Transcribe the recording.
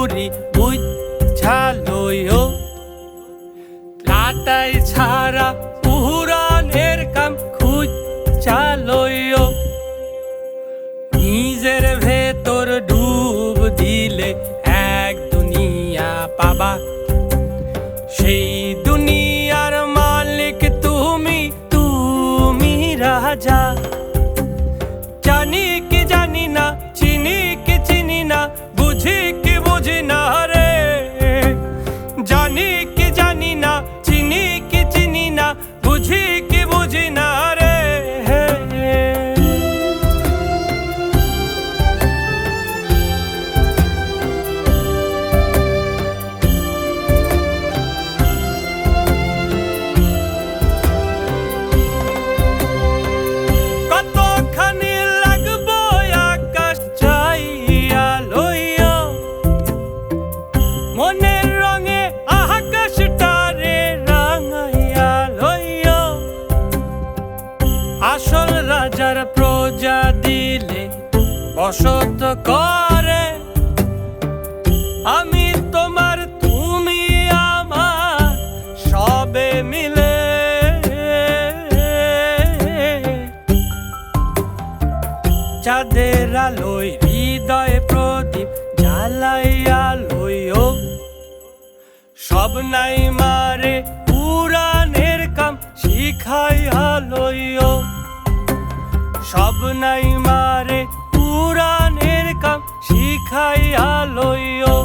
করি বুঝালয় কাটাই ছাড়া পুরানের কাম খুঁজালয় নিজের ভেতর ডুব দিলে এক দুনিয়া পাবা। বুঝি না রাজার প্রজা দিলে বসত করে। আমি তোমার, তুমি আমার, সবে মিলে। চাঁদের আলোয় হৃদয় প্রদীপ জ্বালাইয়া লইও। সব নাই মারে সব নাই মারে পুরাণের কাম শিখাই লইও